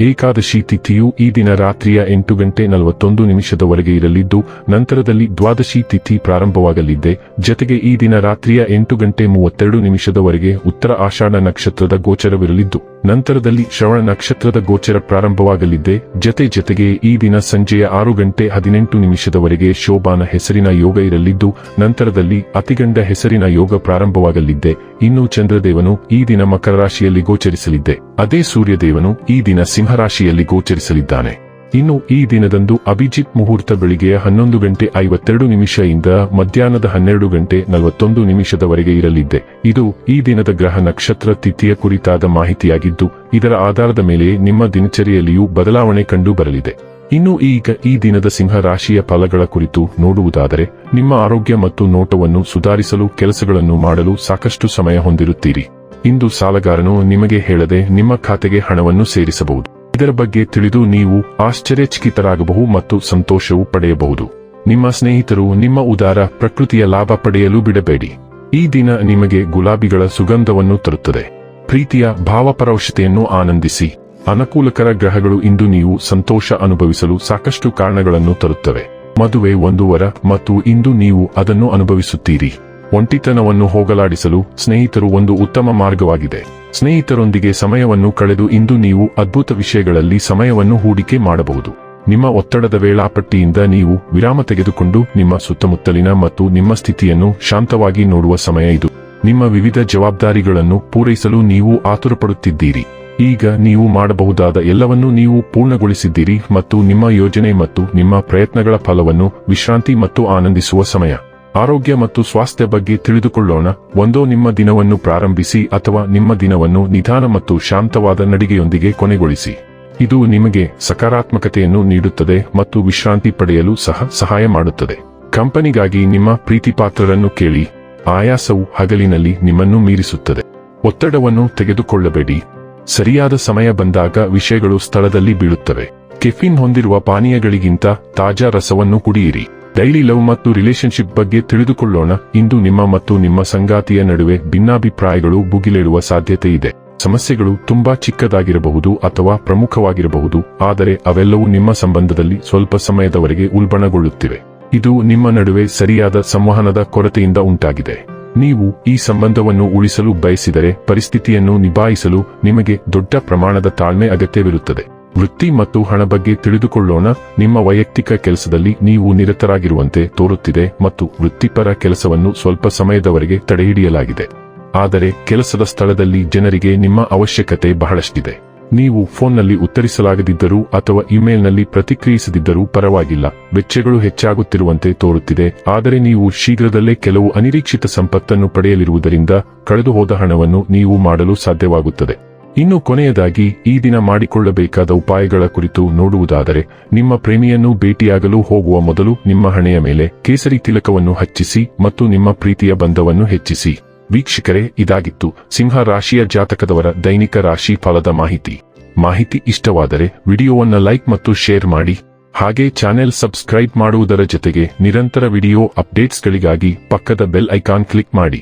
ಏಕಾದಶಿ ತಿಥಿಯು ಈ ದಿನ ರಾತ್ರಿಯ ಎಂಟು ಗಂಟೆ ನಲವತ್ತೊಂದು ನಿಮಿಷದವರೆಗೆ ಇರಲಿದ್ದು, ನಂತರದಲ್ಲಿ ದ್ವಾದಶಿ ತಿಥಿ ಪ್ರಾರಂಭವಾಗಲಿದ್ದೆ ಜತೆಗೆ ಈ ದಿನ ರಾತ್ರಿಯ ಎಂಟು ಗಂಟೆ ಮೂವತ್ತೆರಡು ನಿಮಿಷದವರೆಗೆ ಉತ್ತರ ಆಷಾಢ ನಕ್ಷತ್ರದ ಗೋಚರವಿರಲಿದ್ದು, ನಂತರದಲ್ಲಿ ಶ್ರವಣ ನಕ್ಷತ್ರದ ಗೋಚರ ಪ್ರಾರಂಭವಾಗಲಿದ್ದೆ ಜತೆ ಜತೆಗೆ ಈ ದಿನ ಸಂಜೆಯ ಆರು ಗಂಟೆ ಹದಿನೆಂಟು ನಿಮಿಷದವರೆಗೆ ಶೋಭಾನ ಹೆಸರಿನ ಯೋಗ ಇರಲಿದ್ದು, ನಂತರದಲ್ಲಿ ಅತಿಗಂಡ ಹೆಸರಿನ ಯೋಗ ಪ್ರಾರಂಭವಾಗಲಿದ್ದೆ ಇನ್ನು ಚಂದ್ರದೇವನು ಈ ದಿನ ಮಕರ ರಾಶಿಯಲ್ಲಿ ಗೋಚರಿಸಲಿದ್ದೆ ಅದೇ ಸೂರ್ಯದೇವನು ಈ ದಿನ ಸಿಂಹರಾಶಿಯಲ್ಲಿ ಗೋಚರಿಸಲಿದ್ದಾನೆ. ಇನ್ನು ಈ ದಿನದಂದು ಅಭಿಜಿತ್ ಮುಹೂರ್ತ ಬೆಳಿಗ್ಗೆಯ ಹನ್ನೊಂದು ಗಂಟೆ ಐವತ್ತೆರಡು ನಿಮಿಷದಿಂದ ಮಧ್ಯಾಹ್ನದ ಹನ್ನೆರಡು ಗಂಟೆ ನಲವತ್ತೊಂದು ನಿಮಿಷದವರೆಗೆ ಇರಲಿದ್ದೆ. ಇದು ಈ ದಿನದ ಗ್ರಹ ನಕ್ಷತ್ರ ತಿಥಿಯ ಕುರಿತಾದ ಮಾಹಿತಿಯಾಗಿದ್ದು, ಇದರ ಆಧಾರದ ಮೇಲೆ ನಿಮ್ಮ ದಿನಚರಿಯಲ್ಲಿಯೂ ಬದಲಾವಣೆ ಕಂಡು ಬರಲಿದೆ. ಇನ್ನು ಈಗ ಈ ದಿನದ ಸಿಂಹ ರಾಶಿಯ ಫಲಗಳ ಕುರಿತು ನೋಡುವುದಾದರೆ, ನಿಮ್ಮ ಆರೋಗ್ಯ ಮತ್ತು ನೋಟವನ್ನು ಸುಧಾರಿಸಲು ಕೆಲಸಗಳನ್ನು ಮಾಡಲು ಸಾಕಷ್ಟು ಸಮಯ ಹೊಂದಿರುತ್ತೀರಿ. ಇಂದು ಸಾಲಗಾರನು ನಿಮಗೆ ಹೇಳದೆ ನಿಮ್ಮ ಖಾತೆಗೆ ಹಣವನ್ನು ಸೇರಿಸಬಹುದು. ಇದರ ಬಗ್ಗೆ ತಿಳಿದು ನೀವು ಆಶ್ಚರ್ಯಚಕಿತರಾಗಬಹುದು ಮತ್ತು ಸಂತೋಷವೂ ಪಡೆಯಬಹುದು. ನಿಮ್ಮ ಸ್ನೇಹಿತರು ನಿಮ್ಮ ಉದಾರ ಪ್ರಕೃತಿಯ ಲಾಭ ಪಡೆಯಲು ಬಿಡಬೇಡಿ. ಈ ದಿನ ನಿಮಗೆ ಗುಲಾಬಿಗಳ ಸುಗಂಧವನ್ನು ತರುತ್ತದೆ. ಪ್ರೀತಿಯ ಭಾವಪರವಶತೆಯನ್ನು ಆನಂದಿಸಿ. ಅನುಕೂಲಕರ ಗ್ರಹಗಳು ಇಂದು ನೀವು ಸಂತೋಷ ಅನುಭವಿಸಲು ಸಾಕಷ್ಟು ಕಾರಣಗಳನ್ನು ತರುತ್ತವೆ. ಮದುವೆ ಒಂದು ವರ ಮತ್ತು ಇಂದು ನೀವು ಅದನ್ನು ಅನುಭವಿಸುತ್ತೀರಿ. ಒಂಟಿತನವನ್ನು ಹೋಗಲಾಡಿಸಲು ಸ್ನೇಹಿತರು ಒಂದು ಉತ್ತಮ ಮಾರ್ಗವಾಗಿದೆ. ಸ್ನೇಹಿತರೊಂದಿಗೆ ಸಮಯವನ್ನು ಕಳೆದು ಇಂದು ನೀವು ಅದ್ಭುತ ವಿಷಯಗಳಲ್ಲಿ ಸಮಯವನ್ನು ಹೂಡಿಕೆ ಮಾಡಬಹುದು. ನಿಮ್ಮ ಒತ್ತಡದ ವೇಳಾಪಟ್ಟಿಯಿಂದ ನೀವು ವಿರಾಮ ತೆಗೆದುಕೊಂಡು ನಿಮ್ಮ ಸುತ್ತಮುತ್ತಲಿನ ಮತ್ತು ನಿಮ್ಮ ಸ್ಥಿತಿಯನ್ನು ಶಾಂತವಾಗಿ ನೋಡುವ ಸಮಯ ಇದು. ನಿಮ್ಮ ವಿವಿಧ ಜವಾಬ್ದಾರಿಗಳನ್ನು ಪೂರೈಸಲು ನೀವು ಆತುರಪಡುತ್ತಿದ್ದೀರಿ. ಈಗ ನೀವು ಮಾಡಬಹುದಾದ ಎಲ್ಲವನ್ನೂ ನೀವು ಪೂರ್ಣಗೊಳಿಸಿದ್ದೀರಿ ಮತ್ತು ನಿಮ್ಮ ಯೋಜನೆ ಮತ್ತು ನಿಮ್ಮ ಪ್ರಯತ್ನಗಳ ಫಲವನ್ನು ವಿಶ್ರಾಂತಿ ಮತ್ತು ಆನಂದಿಸುವ ಸಮಯ. ಆರೋಗ್ಯ ಮತ್ತು ಸ್ವಾಸ್ಥ್ಯ ಬಗ್ಗೆ ತಿಳಿದುಕೊಳ್ಳೋಣ. ಒಂದೋ ನಿಮ್ಮ ದಿನವನ್ನು ಪ್ರಾರಂಭಿಸಿ ಅಥವಾ ನಿಮ್ಮ ದಿನವನ್ನು ನಿಧಾನ ಮತ್ತು ಶಾಂತವಾದ ನಡಿಗೆಯೊಂದಿಗೆ ಕೊನೆಗೊಳಿಸಿ. ಇದು ನಿಮಗೆ ಸಕಾರಾತ್ಮಕತೆಯನ್ನು ನೀಡುತ್ತದೆ ಮತ್ತು ವಿಶ್ರಾಂತಿ ಪಡೆಯಲು ಸಹ ಸಹಾಯ ಮಾಡುತ್ತದೆ. ಕಂಪನಿಗಾಗಿ ನಿಮ್ಮ ಪ್ರೀತಿಪಾತ್ರರನ್ನು ಕೇಳಿ. ಆಯಾಸವು ಹಗಲಿನಲ್ಲಿ ನಿಮ್ಮನ್ನು ಮೀರಿಸುತ್ತದೆ. ಒತ್ತಡವನ್ನು ತೆಗೆದುಕೊಳ್ಳಬೇಡಿ. ಸರಿಯಾದ ಸಮಯ ಬಂದಾಗ ವಿಷಯಗಳು ಸ್ಥಳದಲ್ಲಿ ಬೀಳುತ್ತವೆ. ಕೆಫಿನ್ ಹೊಂದಿರುವ ಪಾನೀಯಗಳಿಗಿಂತ ತಾಜಾ ರಸವನ್ನು ಕುಡಿಯಿರಿ. ಡೈಲಿ ಲವ್ ಮತ್ತು ರಿಲೇಶನ್ಶಿಪ್ ಬಗ್ಗೆ ತಿಳಿದುಕೊಳ್ಳೋಣ. ಇಂದು ನಿಮ್ಮ ಮತ್ತು ನಿಮ್ಮ ಸಂಗಾತಿಯ ನಡುವೆ ಭಿನ್ನಾಭಿಪ್ರಾಯಗಳು ಭುಗಿಲೇಳುವ ಸಾಧ್ಯತೆ ಇದೆ. ಸಮಸ್ಯೆಗಳು ತುಂಬಾ ಚಿಕ್ಕದಾಗಿರಬಹುದು ಅಥವಾ ಪ್ರಮುಖವಾಗಿರಬಹುದು, ಆದರೆ ಅವೆಲ್ಲವೂ ನಿಮ್ಮ ಸಂಬಂಧದಲ್ಲಿ ಸ್ವಲ್ಪ ಸಮಯದವರೆಗೆ ಉಲ್ಬಣಗೊಳ್ಳುತ್ತಿವೆ. ಇದು ನಿಮ್ಮ ನಡುವೆ ಸರಿಯಾದ ಸಂವಹನದ ಕೊರತೆಯಿಂದ ಉಂಟಾಗಿದೆ. ನೀವು ಈ ಸಂಬಂಧವನ್ನು ಉಳಿಸಲು ಬಯಸಿದರೆ ಪರಿಸ್ಥಿತಿಯನ್ನು ನಿಭಾಯಿಸಲು ನಿಮಗೆ ದೊಡ್ಡ ಪ್ರಮಾಣದ ತಾಳ್ಮೆ ಅಗತ್ಯವಿರುತ್ತದೆ. ವೃತ್ತಿ ಮತ್ತು ಹಣ ಬಗ್ಗೆ ತಿಳಿದುಕೊಳ್ಳೋಣ. ನಿಮ್ಮ ವೈಯಕ್ತಿಕ ಕೆಲಸದಲ್ಲಿ ನೀವು ನಿರತರಾಗಿರುವಂತೆ ತೋರುತ್ತಿದೆ ಮತ್ತು ವೃತ್ತಿಪರ ಕೆಲಸವನ್ನು ಸ್ವಲ್ಪ ಸಮಯದವರೆಗೆ ತಡೆಹಿಡಿಯಲಾಗಿದೆ. ಆದರೆ ಕೆಲಸದ ಸ್ಥಳದಲ್ಲಿ ಜನರಿಗೆ ನಿಮ್ಮ ಅವಶ್ಯಕತೆ ಬಹಳಷ್ಟಿದೆ. ನೀವು ಫೋನ್ನಲ್ಲಿ ಉತ್ತರಿಸಲಾಗದಿದ್ದರೂ ಅಥವಾ ಇಮೇಲ್ನಲ್ಲಿ ಪ್ರತಿಕ್ರಿಯಿಸದಿದ್ದರೂ ಪರವಾಗಿಲ್ಲ. ವೆಚ್ಚಗಳು ಹೆಚ್ಚಾಗುತ್ತಿರುವಂತೆ ತೋರುತ್ತಿದೆ. ಆದರೆ ನೀವು ಶೀಘ್ರದಲ್ಲೇ ಕೆಲವು ಅನಿರೀಕ್ಷಿತ ಸಂಪತ್ತನ್ನು ಪಡೆಯಲಿರುವುದರಿಂದ ಕಳೆದುಹೋದ ಹಣವನ್ನು ನೀವು ಮಾಡಲು ಸಾಧ್ಯವಾಗುತ್ತದೆ. ಇನ್ನು ಕೊನೆಯದಾಗಿ ಈ ದಿನ ಮಾಡಿಕೊಳ್ಳಬೇಕಾದ ಉಪಾಯಗಳ ಕುರಿತು ನೋಡುವುದಾದರೆ, ನಿಮ್ಮ ಪ್ರೇಮಿಯನ್ನು ಭೇಟಿಯಾಗಲು ಹೋಗುವ ಮೊದಲು ನಿಮ್ಮ ಹಣೆಯ ಮೇಲೆ ಕೇಸರಿ ತಿಲಕವನ್ನು ಹಚ್ಚಿಸಿ ಮತ್ತು ನಿಮ್ಮ ಪ್ರೀತಿಯ ಬಂಧವನ್ನು ಹೆಚ್ಚಿಸಿ. ವೀಕ್ಷಕರೇ, ಇದಾಗಿತ್ತು ಸಿಂಹ ರಾಶಿಯ ಜಾತಕದವರ ದೈನಿಕ ರಾಶಿ ಫಲದ ಮಾಹಿತಿ. ಮಾಹಿತಿ ಇಷ್ಟವಾದರೆ ವಿಡಿಯೋವನ್ನು ಲೈಕ್ ಮತ್ತು ಶೇರ್ ಮಾಡಿ. ಹಾಗೆ ಚಾನೆಲ್ ಸಬ್ಸ್ಕ್ರೈಬ್ ಮಾಡುವುದರ ಜೊತೆಗೆ ನಿರಂತರ ವಿಡಿಯೋ ಅಪ್ಡೇಟ್ಸ್ಗಳಿಗಾಗಿ ಪಕ್ಕದ ಬೆಲ್ ಐಕಾನ್ ಕ್ಲಿಕ್ ಮಾಡಿ.